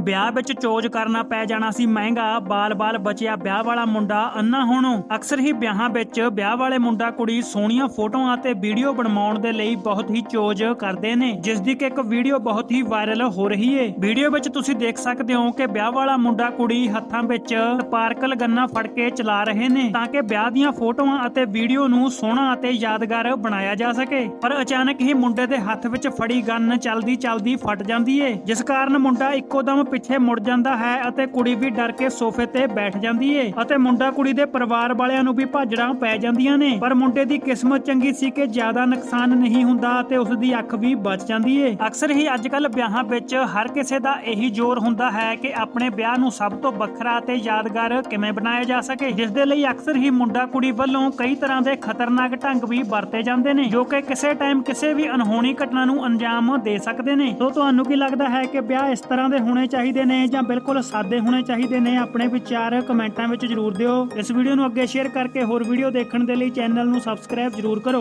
ਵਿਆਹ ਵਿੱਚ ਚੋਜ ਕਰਨਾ ਪੈ ਜਾਣਾ ਸੀ ਮਹਿੰਗਾ, ਬਾਲ-ਬਾਲ ਬਚਿਆ ਵਿਆਹ ਵਾਲਾ ਮੁੰਡਾ ਅੰਨਾ ਹੋਣੋਂ। ਅਕਸਰ ਹੀ ਵਿਆਹਾਂ ਵਿੱਚ ਵਿਆਹ ਵਾਲੇ ਮੁੰਡਾ ਕੁੜੀ ਸੋਹਣੀਆਂ ਫੋਟੋਆਂ ਅਤੇ ਵੀਡੀਓ ਬਣਵਾਉਣ ਦੇ ਲਈ ਬਹੁਤ ਹੀ ਚੋਜ ਕਰਦੇ ਨੇ, ਜਿਸ ਦੀ ਕਿ ਇੱਕ ਵੀਡੀਓ ਬਹੁਤ ਹੀ ਵਾਇਰਲ ਹੋ ਰਹੀ ਏ। ਵੀਡੀਓ ਵਿੱਚ ਤੁਸੀਂ ਦੇਖ ਸਕਦੇ ਹੋ ਕਿ ਵਿਆਹ ਵਾਲਾ ਮੁੰਡਾ ਕੁੜੀ ਹੱਥਾਂ ਵਿੱਚ ਸਪਾਰਕਲ ਗੰਨਾ ਫੜ ਕੇ ਚਲਾ ਰਹੇ ਨੇ, ਤਾਂ ਕਿ ਵਿਆਹ ਦੀਆਂ ਫੋਟੋਆਂ ਅਤੇ ਵੀਡੀਓ ਨੂੰ ਸੋਹਣਾ ਅਤੇ ਯਾਦਗਾਰ ਬਣਾਇਆ ਜਾ ਸਕੇ। ਪਰ ਅਚਾਨਕ ਹੀ ਮੁੰਡੇ ਦੇ ਹੱਥ ਵਿੱਚ ਫੜੀ ਗੰਨ ਚਲਦੀ ਚਲਦੀ ਫਟ ਜਾਂਦੀ ਏ, ਜਿਸ ਕਾਰਨ ਮੁੰਡਾ ਇੱਕੋ ਦਮ ਪਿੱਛੇ ਮੁੜ ਜਾਂਦਾ ਹੈ ਅਤੇ ਕੁੜੀ ਵੀ ਡਰ ਕੇ ਸੋਫੇ ਤੇ ਬੈਠ ਜਾਂਦੀ ਏ ਅਤੇ ਮੁੰਡਾ ਕੁੜੀ ਦੇ ਪਰਿਵਾਰ ਵਾਲਿਆਂ ਨੂੰ ਵੀ ਭਾਜੜਾਂ ਪੈ ਜਾਂਦੀਆਂ ਨੇ। ਪਰ ਮੁੰਡੇ ਦੀ ਕਿਸਮਤ ਚੰਗੀ ਸੀ ਕਿ ਜ਼ਿਆਦਾ ਨੁਕਸਾਨ ਨਹੀਂ ਹੁੰਦਾ ਅਤੇ ਉਸ ਦੀ ਅੱਖ ਵੀ ਬਚ ਜਾਂਦੀ ਏ। ਅਕਸਰ ਹੀ ਅੱਜਕੱਲ ਵਿਆਹਾਂ ਵਿੱਚ ਹਰ ਕਿਸੇ ਦਾ ਇਹੀ ਜ਼ੋਰ ਹੁੰਦਾ ਹੈ ਕਿ ਆਪਣੇ ਵਿਆਹ ਨੂੰ ਸਭ ਤੋਂ ਵੱਖਰਾ ਅਤੇ ਯਾਦਗਾਰ ਕਿਵੇਂ ਬਣਾਇਆ ਜਾ ਸਕੇ, ਜਿਸ ਦੇ ਲਈ ਅਕਸਰ ਹੀ ਮੁੰਡਾ ਕੁੜੀ ਵੱਲੋਂ ਕਈ ਤਰ੍ਹਾਂ ਦੇ ਖਤਰਨਾਕ ਢੰਗ ਵੀ ਵਰਤੇ ਜਾਂਦੇ ਨੇ, ਜੋ ਕਿ ਕਿਸੇ ਟਾਈਮ ਕਿਸੇ ਵੀ ਅਨਹੋਣੀ ਘਟਨਾ ਨੂੰ ਅੰਜਾਮ ਦੇ ਸਕਦੇ ਨੇ। ਸੋ ਤੁਹਾਨੂੰ ਕੀ ਲੱਗਦਾ ਹੈ ਕਿ ਵਿਆਹ ਇਸ ਤਰ੍ਹਾਂ ਦੇ ਹੋਣੇ ਚਾਹੀਦੇ ਨੇ ਜਾਂ ਬਿਲਕੁਲ ਸਾਦੇ ਹੋਣੇ ਚਾਹੀਦੇ ਨੇ, ਆਪਣੇ ਵਿਚਾਰ ਕਮੈਂਟਾਂ ਵਿੱਚ ਜਰੂਰ ਦਿਓ। ਇਸ ਵੀਡੀਓ ਨੂੰ ਅੱਗੇ ਸ਼ੇਅਰ ਕਰਕੇ ਹੋਰ ਵੀਡੀਓ ਦੇਖਣ ਦੇ ਲਈ ਚੈਨਲ ਨੂੰ ਸਬਸਕ੍ਰਾਈਬ ਜਰੂਰ ਕਰੋ।